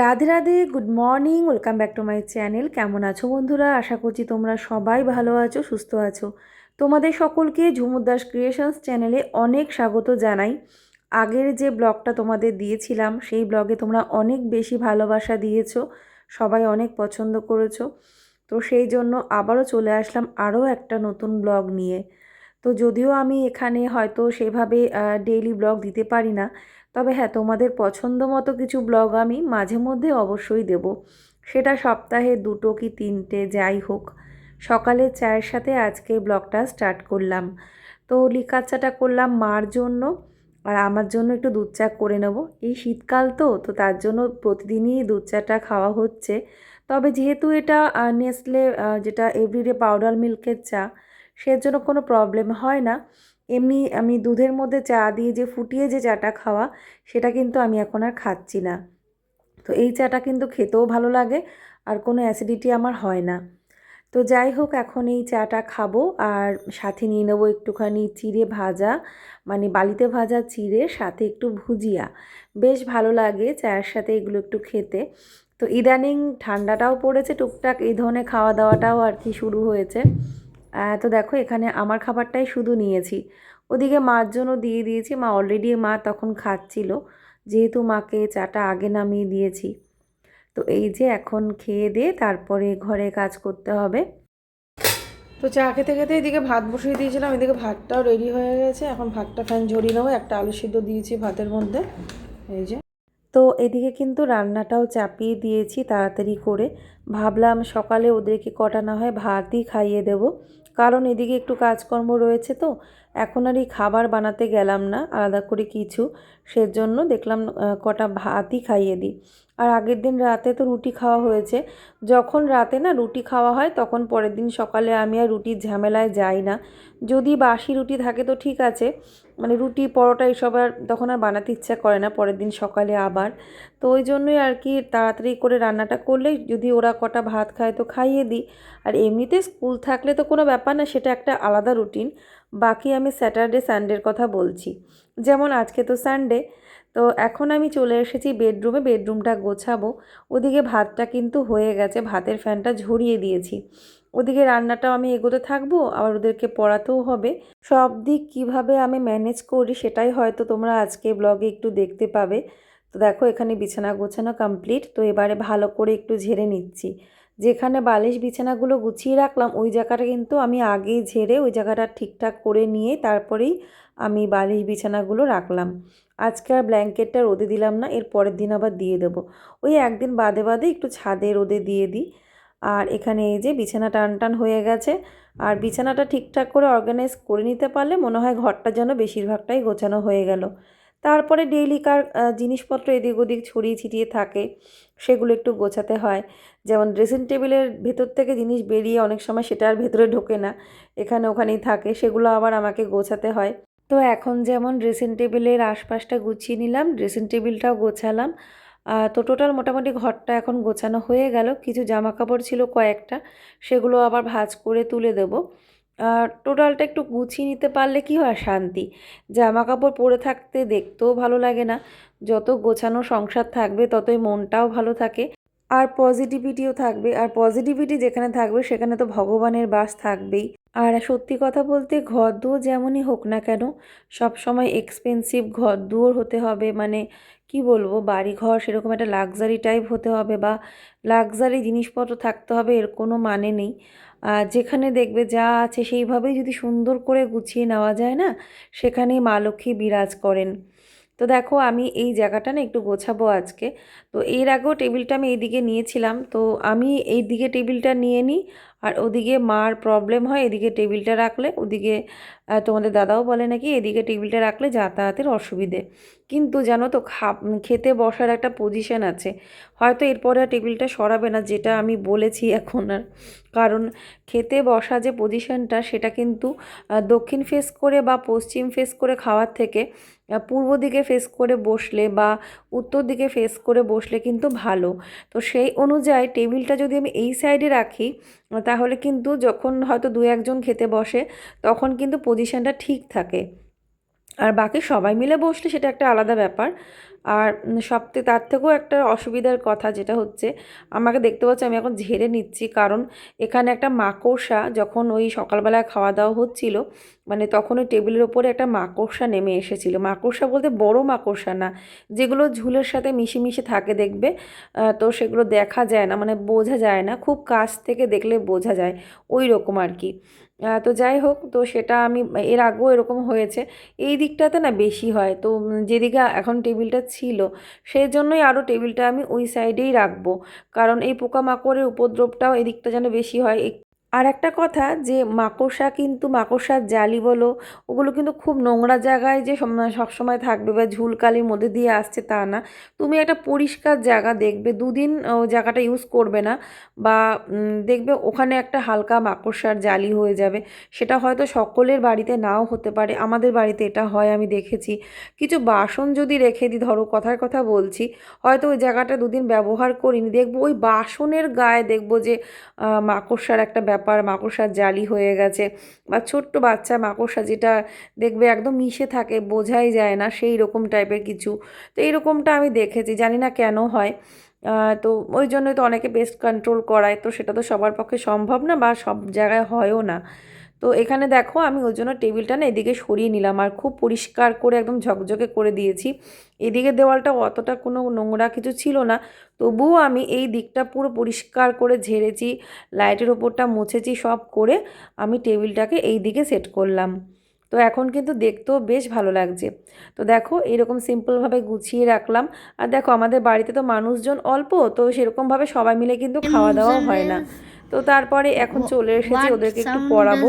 Radhe Radhe, good morning, welcome back to my channel. কেমন আছো বন্ধুরা? আশা করছি তোমরা সবাই ভালো আছো, সুস্থ আছো। তোমাদের সকলকে ঝুমুর দাস ক্রিয়েশনস চ্যানেলে অনেক স্বাগত জানাই। আগের যে ব্লগটা তোমাদের দিয়েছিলাম, সেই ব্লগে তোমরা অনেক বেশি ভালোবাসা দিয়েছ, সবাই অনেক পছন্দ করেছ। তো সেই জন্য আবারও চলে আসলাম আরও একটা নতুন ব্লগ নিয়ে। তো যদিও আমি এখানে হয়তো সেভাবে ডেইলি ব্লগ দিতে পারি না তবে হ্যাঁ তোমাদের পছন্দ মতো কিছু ব্লগ আমি মাঝে মধ্যে অবশ্যই দেব। সেটা সপ্তাহে দুটো কি তিনটে, যাই হোক। সকালে চায়ের সাথে আজকে ব্লগটা স্টার্ট করলাম। তো লিকার চাটা করলাম মার জন্য আর আমার জন্য একটু দুধ চা করে নেব। এই শীতকাল তো তো তার জন্য প্রতিদিনই দুধ চাটা খাওয়া হচ্ছে। তবে যেহেতু এটা নেসলে যেটা এভরিডে পাউডার মিল্কের চা, সেজন্য কোনো প্রবলেম হয় না। এমনি আমি দুধের মধ্যে চা দিয়ে যে ফুটিয়ে যে চাটা খাওয়া, সেটা কিন্তু আমি এখন আর খাচ্ছি না। তো এই চাটা কিন্তু খেতেও ভালো লাগে আর কোনো অ্যাসিডিটি আমার হয় না। তো যাই হোক, এখন এই চাটা খাব আর সাথে নিয়ে নেব একটুখানি চিড়ে ভাজা মানে বালিতে ভাজা চিড়ে, সাথে একটু ভুজিয়া। বেশ ভালো লাগে চায়ের সাথে এগুলো একটু খেতে। তো ইদানিং ঠান্ডাটাও পড়েছে, টুকটাক এই ধরনের খাওয়া দাওয়াটাও আর কি শুরু হয়েছে। তো দেখো, এখানে আমার খাবারটাই শুধু নিয়েছি। ওদিকে মার জন্য দিয়ে দিয়েছি। মা অলরেডি মা তখন খাচ্ছিল। যেহেতু মাকে চাটা আগে নামিয়ে দিয়েছি। তো এই যে এখন খেয়ে দিয়ে তারপরে ঘরে কাজ করতে হবে। তো চা খেতে খেতে এদিকে ভাত বসিয়ে দিয়েছিলাম। এদিকে ভাতটাও রেডি হয়ে গেছে। এখন ভাতটা ফ্যান ঝরিয়ে নেব। একটা আলু সিদ্ধ দিয়েছি ভাতের মধ্যে। এই যে। তো এদিকে কিন্তু রান্নাটাও চাপিয়ে দিয়েছি তাড়াতাড়ি করে। ভাবলাম সকালে ওদেরকে কটা না হয় ভাতই খাইয়ে দেব। কারণ এদিকে একটু কাজকর্ম রয়েছে তো, এখন আর এই খাবার বানাতে গেলাম না, আলাদা করে কিছু। সেজন্য দেখলাম কটা ভাতই খাইয়ে দিই। আর আগের দিন রাতে তো রুটি খাওয়া হয়েছে। যখন রাতে না রুটি খাওয়া হয়, তখন পরের দিন সকালে আমি আর রুটির ঝামেলায় যাই না। যদি বাসি রুটি থাকে তো ঠিক আছে মানে রুটি, পরোটা এসব আর তখন আর বানাতে ইচ্ছা করে না পরের দিন সকালে আবার। তো ওই জন্যই আর কি তাড়াতাড়ি করে রান্নাটা করলেই যদি ওরা কটা ভাত খায় তো খাইয়ে দিই। আর এমনিতে স্কুল থাকলে তো কোনো ব্যাপার না, সেটা একটা আলাদা রুটিন। বাকি আমি স্যাটারডে, সানডের কথা বলছি। যেমন আজকে তো সানডে তো এখন আমি চলে এসেছি বেডরুমে বেডরুমটা গোছাবো। ওদিকে ভাতটা কিন্তু হয়ে গেছে, ভাতের ফ্যানটা ঝরিয়ে দিয়েছি। ওদিকে রান্নাটাও আমি এগোতে থাকব, আবার ওদেরকে পড়াতেও হবে। সব দিক কীভাবে আমি ম্যানেজ করি সেটাই হয়তো তোমরা আজকে ব্লগে একটু দেখতে পাবে। তো দেখো, এখানে বিছানা গোছানো কমপ্লিট তো এবারে ভালো করে একটু ঝেড়ে নিচ্ছি। যেখানে বালিশ বিছানাগুলো গুছিয়ে রাখলাম, ওই জায়গাটা কিন্তু আমি আগেই ঝেড়ে, ওই জায়গাটা ঠিকঠাক করে নিয়ে তারপরেই আমি বালিশ বিছানাগুলো রাখলাম। আজকে আর ব্ল্যাঙ্কেটটা রোদে দিলাম না, এর পরের দিন আবার দিয়ে দেবো। ওই একদিন বাদে বাদে একটু ছাদে রোদে দিয়ে দিই। আর এখানে এই যে বিছানা টান টান হয়ে গেছে। আর বিছানাটা ঠিকঠাক করে অর্গানাইজ করে নিতে পারলে মনে হয় ঘরটা যেন বেশিরভাগটাই গোছানো হয়ে গেল। তারপরে ডেইলিকার জিনিসপত্র এদিক ওদিক ছড়িয়ে ছিটিয়ে থাকে, সেগুলো একটু গোছাতে হয়। যেমন ড্রেসিং টেবিলের ভেতর থেকে জিনিস বেরিয়ে অনেক সময় সেটা আর ভেতরে ঢোকে না। এখানে ওখানেই থাকে, সেগুলো আবার আমাকে গোছাতে হয়। তো এখন যেমন ড্রেসিং টেবিলের আশপাশটা গুছিয়ে নিলাম ড্রেসিং টেবিলটাও গোছালাম। তো টোটাল মোটামুটি ঘরটা এখন গোছানো হয়ে গেল। কিছু জামা কাপড় ছিল কয়েকটা, সেগুলো আবার ভাজ করে তুলে দেব। টোটালটা একটু গুছিয়ে নিতে পারলে কি হয়? শান্তি। জামা কাপড় পরে থাকতে দেখতেও ভালো লাগে না। যত গোছানো সংসার থাকবে, ততই মনটাও ভালো থাকে। আর পজিটিভিটিও থাকবে। আর পজিটিভিটি যেখানে থাকবে, সেখানে তো ভগবানের বাস থাকবেই। আর সত্যি কথা বলতে ঘর দুয়ার যেমনই হোক না কেন, সব সময় এক্সপেন্সিভ ঘর দুয়ার হতে হবে। মানে কি বলব বাড়ি ঘর সেরকম একটা লাক্সারি টাইপ হতে হবে বা লাক্সারি জিনিসপত্র থাকতে হবে, এর কোনো মানে নেই। যেখানে দেখবে যা আছে সেইভাবেই যদি সুন্দর করে গুছিয়ে নেওয়া যায় না, সেখানেই মা লক্ষ্মী বিরাজ করেন। তো দেখো, আমি এই জায়গাটা না একটু গোছাবো আজকে। তো এর আগেও টেবিলটা আমি এইদিকে নিয়েছিলাম। তো আমি এই দিকে টেবিলটা নিয়ে নিই আর ওদিকে মার প্রবলেম হয়, এদিকে টেবিলটা রাখলে, ওদিকে তোমাদের দাদাও বলে নাকি এদিকে টেবিলটা রাখলে যাতায়াতের অসুবিধে। কিন্তু জানো তো খা খেতে বসার একটা পজিশন আছে। হয়তো এরপরে আর টেবিলটা সরাবে না, যেটা আমি বলেছি এখন আর। কারণ খেতে বসা যে পজিশনটা সেটা কিন্তু দক্ষিণ ফেস করে বা পশ্চিম ফেস করে খাওয়ার থেকে পূর্ব দিকে ফেস করে বসলে বা উত্তর দিকে ফেস করে বসলে কিন্তু ভালো। তো সেই অনুযায়ী টেবিলটা যদি আমি এই সাইডে রাখি তাহলে কিন্তু যখন হয়তো দু একজন খেতে বসে তখন কিন্তু পজিশানটা ঠিক থাকে। আর বাকি সবাই মিলে বসলে সেটা একটা আলাদা ব্যাপার। আর সবথেকে, তার থেকেও একটা অসুবিধার কথা যেটা হচ্ছে, আমাকে দেখতে পাচ্ছি আমি এখন ঝেড়ে নিচ্ছি। কারণ এখানে একটা মাকড়সা যখন ওই সকালবেলায় খাওয়া দাওয়া হচ্ছিল মানে তখন ওই টেবিলের ওপরে একটা মাকড়সা নেমে এসেছিল। মাকড়সা বলতে বড় মাকড়সা না, যেগুলো ঝুলের সাথে মিশে মিশে থাকে দেখবে তো সেগুলো দেখা যায় না মানে বোঝা যায় না, খুব কাছ থেকে দেখলে বোঝা যায় ওই রকম আর কি। তো যাই হোক, তো সেটা আমি, এর আগেও এরকম হয়েছে। এই দিকটাতে না বেশি হয়। তো যেদিকে এখন টেবিলটা ছিল সেই জন্যই আরও টেবিলটা আমি ওই সাইডেই রাখব। কারণ এই পোকামাকড়ের উপদ্রবটাও এদিকটা যেন বেশি হয়। আর একটা কথা যে মাকড়সা কিন্তু মাকড়সার জালি বলো, ওগুলো কিন্তু খুব নোংরা জায়গায় যে সম- সবসময় থাকবে বা ঝুলকালির মধ্যে দিয়ে আসছে তা না। তুমি একটা পরিষ্কার জায়গা দেখবে, দুদিন জায়গাটা ইউজ করবে না বা দেখবে ওখানে একটা হালকা মাকড়সার জালি হয়ে যাবে। সেটা হয়তো সকলের বাড়িতে নাও হতে পারে, আমাদের বাড়িতে এটা হয়, আমি দেখেছি। কিছু বাসন যদি রেখে দিই, ধরো কথার কথা বলছি, হয়তো ওই জায়গাটা দুদিন ব্যবহার করিনি, দেখব ওই বাসনের গায়ে দেখব যে মাকড়সার একটা ব্যাপার, মাকড়সার জালি হয়ে গেছে বা ছোট্ট বাচ্চা মাকড়সা যেটা দেখবে একদম মিশে থাকে, বোঝাই যায় না, সেই রকম টাইপের কিছু। তো এইরকমটা আমি দেখেছি, জানি না কেন হয়। তো ওই জন্যই তো অনেকে পেস্ট কন্ট্রোল করায়, তো সেটা তো সবার পক্ষে সম্ভব না বা সব জায়গায় হয়ও না। তো এখানে দেখো আমি ওই জন্য টেবিলটা না এদিকে সরিয়ে নিলাম আর খুব পরিষ্কার করে একদম ঝকঝকে করে দিয়েছি। এদিকে দেওয়ালটা অতটা কোনো নোংরা কিছু ছিল না। তবুও আমি এই দিকটা পুরো পরিষ্কার করে ঝেড়েছি, লাইটের ওপরটা মুছেছি সব করে আমি টেবিলটাকে এই দিকে সেট করলাম। তো এখন কিন্তু দেখতেও বেশ ভালো লাগছে। তো দেখো এরকম সিম্পলভাবে গুছিয়ে রাখলাম। আর দেখো আমাদের বাড়িতে তো মানুষজন অল্প, তো সেরকমভাবে সবাই মিলে কিন্তু খাওয়া দাওয়াও হয় না। তো তারপরে এখন চলে এসেছি ওদেরকে একটু পড়াবো।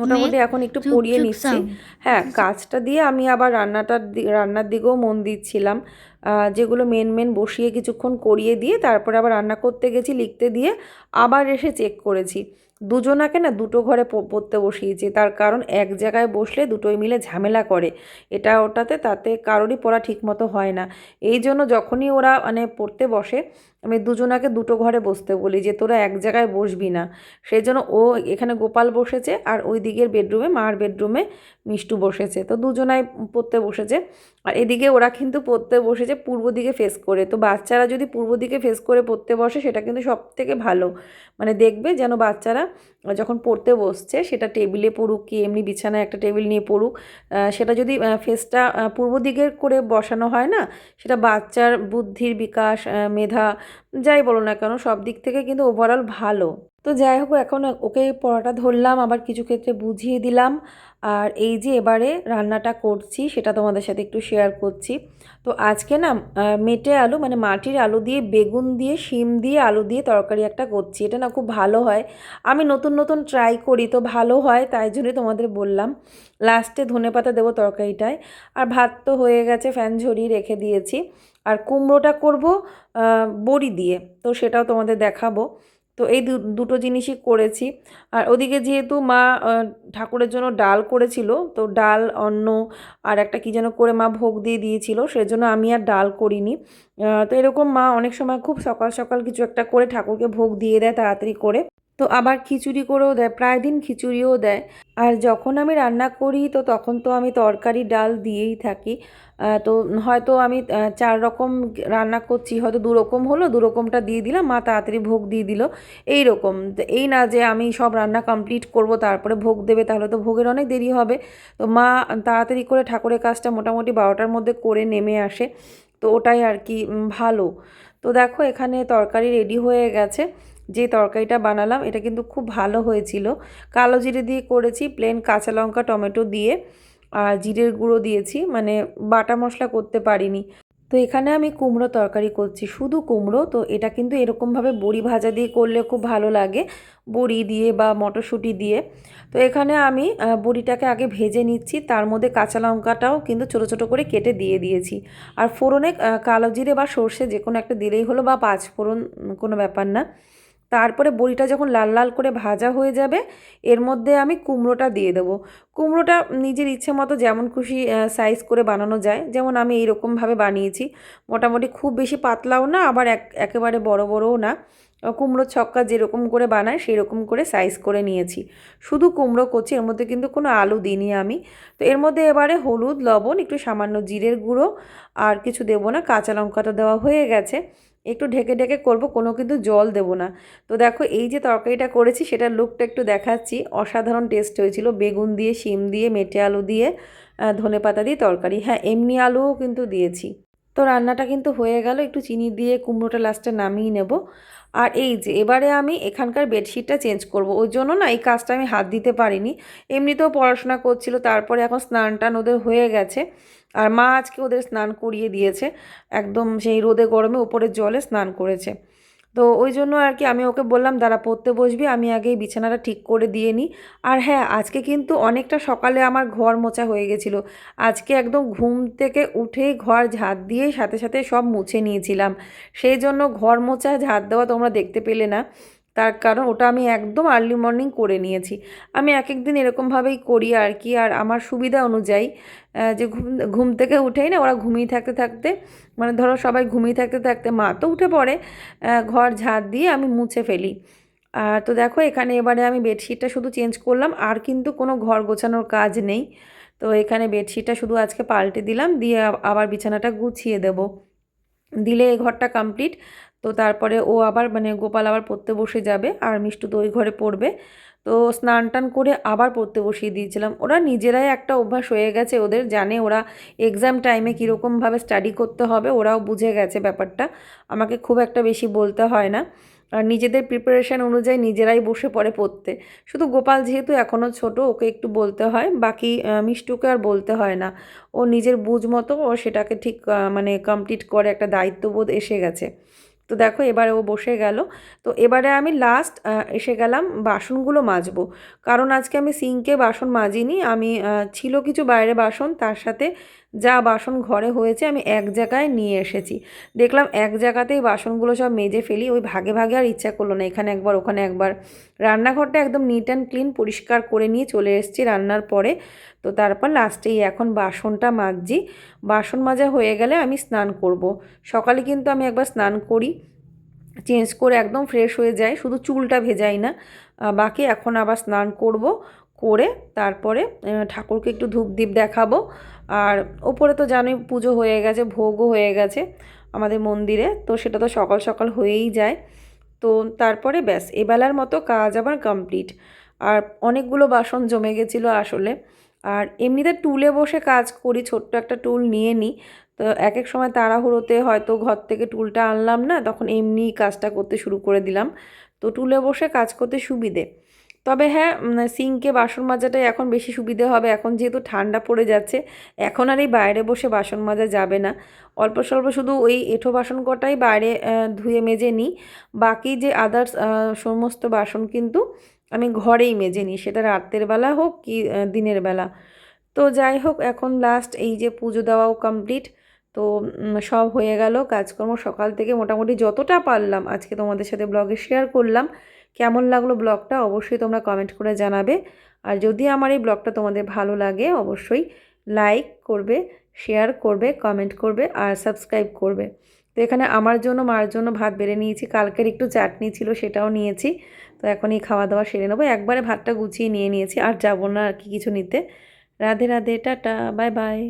মোটামুটি এখন একটু পড়িয়ে নিচ্ছি। হ্যাঁ কাজটা দিয়ে আমি আবার রান্নাটার রান্নার দিকেও মন দিচ্ছিলাম। যেগুলো মেন মেন বসিয়ে কিছুক্ষণ করিয়ে দিয়ে তারপরে আবার রান্না করতে গেছি লিখতে দিয়ে আবার এসে চেক করেছি। দুজনাকে না দুটো ঘরে পড়তে বসিয়েছি। তার কারণ এক জায়গায় বসলে দুটোই মিলে ঝামেলা করে। এটা ওটাতে তাতে কারোরই পড়া ঠিকমতো হয় না। এই জন্য যখনই ওরা মানে পড়তে বসে, আমি দুজনাকে দুটো ঘরে বসতে বলি যে, তোরা এক জায়গায় বসবি না। সেই জন্য ও এখানে গোপাল বসেছে আর ওই দিকের বেডরুমে মার বেডরুমে মিষ্টু বসেছে। তো দুজনাই পড়তে বসেছে। আর এদিকে ওরা কিন্তু পড়তে বসেছে পূর্ব দিকে ফেস করে। তো বাচ্চারা যদি পূর্ব দিকে ফেস করে পড়তে বসে, সেটা কিন্তু সব থেকে ভালো। মানে দেখবে যেন বাচ্চারা যখন পড়তে বসছে, সেটা টেবিলে পড়ুক কি এমনি বিছানায় একটা টেবিল নিয়ে পড়ুক সেটা যদি ফেসটা পূর্ব দিকের করে বসানো হয় না, সেটা বাচ্চার বুদ্ধির বিকাশ মেধা, যাই বলো না কেন, সব দিক থেকে কিন্তু ওভারঅল ভালো। তো যাই হোক, এখন ওকে পড়াটা ধরলাম, আবার কিছু ক্ষেত্রে বুঝিয়ে দিলাম। আর এই যে এবারে রান্নাটা করছি, সেটা তোমাদের সাথে একটু শেয়ার করছি। তো আজকে না মেটে আলু মানে মাটির আলু দিয়ে, বেগুন দিয়ে, শিম দিয়ে আলু দিয়ে তরকারি একটা করছি। এটা না খুব ভালো হয়। আমি নতুন নতুন ট্রাই করি, তো ভালো হয়, তাই জন্যই তোমাদের বললাম। লাস্টে ধনেপাতা দেবো তরকারিটায়। আর ভাত তো হয়ে গেছে ফ্যান ঝরিয়ে রেখে দিয়েছি। আর কুমড়োটা করব বড়ি দিয়ে, তো সেটাও তোমাদের দেখাবো। তো এই দুটো জিনিসই করেছি। আর ওদিকে যেহেতু মা ঠাকুরের জন্য ডাল করেছিল, তো ডাল, অন্ন আর একটা কী যেন করে মা ভোগ দিয়ে দিয়েছিল, সেজন্য আমি আর ডাল করিনি। তো এরকম মা অনেক সময় খুব সকাল সকাল কিছু একটা করে ঠাকুরকে ভোগ দিয়ে দেয় তাড়াতাড়ি করে। তো আবার খিচুড়ি করেও দেয়, প্রায় দিন খিচুড়িও দেয়। আর যখন আমি রান্না করি, তো তখন তো আমি তরকারি, ডাল দিয়েই থাকি। তো হয়তো আমি চার রকম রান্না করছি, হয়তো দু রকম হলো, দু রকমটা দিয়ে দিলাম, মা তাড়াতাড়ি ভোগ দিয়ে দিল, এই রকম। এই না যে আমি সব রান্না কমপ্লিট করব, তারপরে ভোগ দেবে, তাহলে তো ভোগের অনেক দেরি হবে। তো মা তাড়াতাড়ি করে ঠাকুরের কাজটা মোটামুটি বারোটার মধ্যে করে নেমে আসে, তো ওটাই আর কি ভালো। তো দেখো, এখানে তরকারি রেডি হয়ে গেছে, যে তরকারিটা বানালাম, এটা কিন্তু খুব ভালো হয়েছিল। কালো জিরে দিয়ে করেছি প্লেন কাঁচা লঙ্কা, টমেটো দিয়ে। আর জিরের গুঁড়ো দিয়েছি মানে বাটা মশলা করতে পারিনি। তো এখানে আমি কুমড়ো তরকারি করছি, শুধু কুমড়ো, তো এটা কিন্তু এরকমভাবে বড়ি ভাজা দিয়ে করলে খুব ভালো লাগে, বড়ি দিয়ে বা মটরশুঁটি দিয়ে। তো এখানে আমি বড়িটাকে আগে ভেজে নিচ্ছি, তার মধ্যে কাঁচা লঙ্কাটাও কিন্তু ছোটো ছোটো করে কেটে দিয়ে দিয়েছি। আর ফোড়নে কালো জিরে বা সর্ষে যে কোনো একটা দিলেই হলো বা পাঁচ ফোড়ন, কোনো ব্যাপার না। তারপরে বড়িটা যখন লাল লাল করে ভাজা হয়ে যাবে, এর মধ্যে আমি কুমড়োটা দিয়ে দেবো। কুমড়োটা নিজের ইচ্ছে মতো যেমন খুশি সাইজ করে বানানো যায়, যেমন আমি এইরকমভাবে বানিয়েছি। মোটামুটি খুব বেশি পাতলাও না, আবার এক, একেবারে বড় বড়ও না। কুমড়োর ছক্কা যেরকম করে বানায় সেই রকম করে সাইজ করে নিয়েছি। শুধু কুমড়ো করছি, এর মধ্যে কিন্তু কোনো আলু দিইনি আমি। তো এর মধ্যে এবারে হলুদ, লবণ, একটু সামান্য জিরের গুঁড়ো, আর কিছু দেবো না, কাঁচা লঙ্কাটা দেওয়া হয়ে গেছে। একটু ঢেকে ঢেকে করব, কোনো কিন্তু জল দেব না। তো দেখো এই যে তরকারিটা করেছি, সেটার লুকটা একটু দেখাচ্ছি। অসাধারণ টেস্ট হয়েছিল, বেগুন দিয়ে, শিম দিয়ে, মেটে আলু দিয়ে ধনে পাতা দিয়ে তরকারি। হ্যাঁ এমনি আলুও কিন্তু দিয়েছি। তো রান্নাটা কিন্তু হয়ে গেল, একটু চিনি দিয়ে কুমড়োটা লাস্টে নামিয়ে নেব। আর এই যে, এবারে আমি এখানকার বেডশিটটা চেঞ্জ করব। ওর জন্য না এই কাজটা আমি হাত দিতে পারিনি। এমনিতেও পড়াশোনা করছিল, তারপরে এখন স্নান টান ওদের হয়ে গেছে। আর মা আজকে ওদের স্নান করিয়ে দিয়েছে, একদম সেই রোদে গরমে উপরের জলে স্নান করেছে। তো ওই জন্য আর কি আমি ওকে বললাম, দাঁড়া, পড়তে বসবি, আমি আগে বিছানাটা ঠিক করে দিয়ে নিই আর হ্যাঁ আজকে কিন্তু অনেকটা সকালে আমার ঘর মোছা হয়ে গেছিল। আজকে একদম ঘুম থেকে উঠেই ঘর ঝাঁট দিয়ে সাথে সাথে সব মুছে নিয়েছিলাম। সেই জন্য ঘর মোছা, ঝাঁট দেওয়া তোমরা দেখতে পেলে না। তার কারণ ওটা আমি একদম আর্লি মর্নিং করে নিয়েছি। আমি এক এক দিন এরকমভাবেই করি আর কি আর আমার সুবিধা অনুযায়ী যে ঘুম ঘুম থেকে উঠেই না ওরা ঘুমিয়ে থাকতে থাকতে মানে ধরো সবাই ঘুমিয়ে থাকতে থাকতে মা তো উঠে পড়ে ঘর ঝাঁট দিয়ে আমি মুছে ফেলি। আর তো দেখো এখানে এবারে আমি বেডশিটটা শুধু চেঞ্জ করলাম, আর কিন্তু কোনো ঘর গোছানোর কাজ নেই। তো এখানে বেডশিটটা শুধু আজকে পাল্টে দিলাম, দিয়ে আবার বিছানাটা গুছিয়ে দেব। দিলে এই ঘরটা কমপ্লিট তো তারপরে ও আবার মানে গোপাল আবার পড়তে বসে যাবে আর মিষ্টু তো ওই ঘরে পড়বে। তো স্নান টান করে আবার পড়তে বসিয়ে দিয়েছিলাম। ওরা নিজেরাই একটা অভ্যাস হয়ে গেছে, ওদের জানে ওরা এক্সাম টাইমে কীরকমভাবে স্টাডি করতে হবে, ওরাও বুঝে গেছে ব্যাপারটা। আমাকে খুব একটা বেশি বলতে হয় না। আর নিজেদের প্রিপারেশান অনুযায়ী নিজেরাই বসে পড়ে পড়তে। শুধু গোপাল যেহেতু এখনও ছোট, ওকে একটু বলতে হয়, বাকি মিষ্টুকে আর বলতে হয় না। ও নিজের বুঝ মতো ও সেটাকে ঠিক মানে কমপ্লিট করে একটা দায়িত্ববোধ এসে গেছে। তো দেখো এবারে ও বসে গেল। তো এবারে আমি লাস্ট এসে গেলাম বাসনগুলো মাজবো। কারণ আজকে আমি সিঙ্কে বাসন মাজিনি, আমি ছিল কিছু বাইরে বাসন, তার সাথে যা বাসন ঘরে হয়েছে আমি এক জায়গায় নিয়ে এসেছি। দেখলাম এক জায়গাতেই বাসনগুলো সব মেজে ফেলি, ওই ভাগে ভাগে আর ইচ্ছা করল না। এখানে একবার, ওখানে একবার। রান্নাঘরটা একদম নিট অ্যান্ড ক্লিন পরিষ্কার করে নিয়ে চলে এসেছি রান্নার পরে। তো তারপর লাস্টেই এখন বাসনটা মাজছি। বাসন মাজা হয়ে গেলে আমি স্নান করব। সকালে কিন্তু আমি একবার স্নান করি। চেঞ্জ করে একদম ফ্রেশ হয়ে যায়। শুধু চুলটা ভেজাই না। বাকি এখন আবার স্নান করব। করে তারপরে ঠাকুরকে একটু ধূপ দ্বীপ দেখাবো। আর ওপরে তো জানোই পুজো হয়ে গেছে, ভোগও হয়ে গেছে আমাদের মন্দিরে, তো সেটা তো সকাল সকাল হয়েই যায়। তো তারপরে ব্যাস, এবেলার মতো কাজ আবার কমপ্লিট আর অনেকগুলো বাসন জমে গেছিল আসলে। আর এমনিতে টুলে বসে কাজ করি, ছোট্ট একটা টুল নিয়ে নিই তো এক এক সময় তাড়াহুড়োতে হয়তো ঘর থেকে টুলটা আনলাম না, তখন এমনি কাজটা করতে শুরু করে দিলাম। তো টুলে বসে কাজ করতে সুবিধে। তবে হ্যাঁ সিঙ্কে বাসন মাজাটাই এখন বেশি সুবিধে হবে। এখন যেহেতু ঠান্ডা পড়ে যাচ্ছে, এখন আর এই বাইরে বসে বাসন মাজা যাবে না। অল্প স্বল্প শুধু ওই এঁঠো বাসন কটাই বাইরে ধুয়ে মেজে নিই। বাকি যে আদার্স সমস্ত বাসন কিন্তু আমি ঘরেই মেজে নিই। সেটা রাতের বেলা হোক কি দিনের বেলা। তো যাই হোক, এখন লাস্ট এই যে পুজো দেওয়াও কমপ্লিট তো সব হয়ে গেল। কাজকর্ম সকাল থেকে মোটামুটি যতটা পারলাম। আজকে তোমাদের সাথে ব্লগে শেয়ার করলাম। কেমন লাগল ব্লগটা অবশ্যই তোমরা কমেন্ট করে জানাবে। আর যদি আমার এই ব্লগটা তোমাদের ভালো লাগে, অবশ্যই লাইক করবে শেয়ার করবে কমেন্ট করবে, আর সাবস্ক্রাইব করবে। তো এখানে আমার জন্য, মার জন্য ভাত বেড়ে নিয়েছি। কালকের একটু চাটনি ছিল, সেটাও নিয়েছি। তো এখন এই খাওয়া দাওয়া সেরে নেব। একবারে ভাতটা গুছিয়ে নিয়ে নিয়েছি, আর যাব না আর কি কিছু নিতে। Radhe Radhe, tata, bye bye.